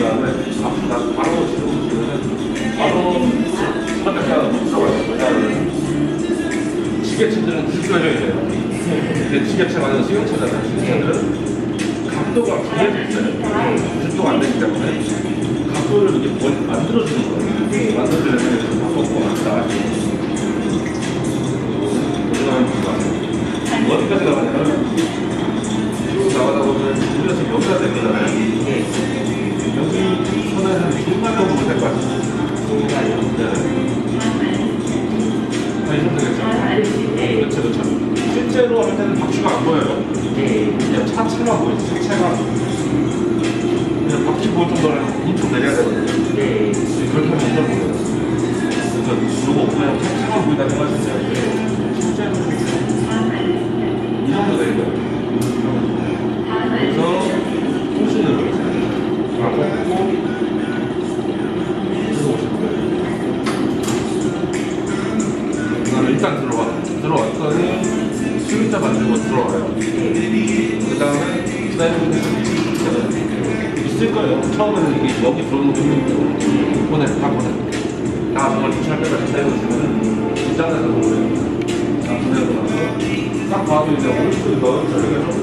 다음에 나서 바로 지금 바로 선택자 들어가요. 지게차들은 불편해야 돼요. 지게차가 아니라 수용차잖아요. 수용차들은 각도가 정해져 있어요. 각도가 안 되기 때문에 각도를 이렇게 뭘 만들어주는 거예요. 만들어주려면 바꿔고 왔다. 어디까지 나가냐면 쭉 나가다 보면 지금 여기가. 여기 선에 한 중간 정도 될것 같아요. 네. 한 이쯤 되겠죠? 그렇죠, 그렇죠. 실제로 할 때는 박쥐가 안 보여요. 그냥 차체만 보여요, 차체가. 그냥 박쥐 보일 정도로 엄청 내려야 되거든요. 그렇게 하면 진짜 보여요. 그래서 요거 그냥 차체만 보인다 생각하시면 실제로 이 정도 되는 거예요. 그래서 통신으로 이제 다 꽂고 일단 들어와 들어왔더니 수입자 만들고 들어와요. 그 다음에 그다음에 있을 거예요. 처음에는 이게 여기 들어오는 거 보내 다 보내. 다 정말 주차할 때까지 기다려주면은 긴장해서 보내요. 다 보내고 나서 딱 봐도 이제 오른쪽에 넣은 좀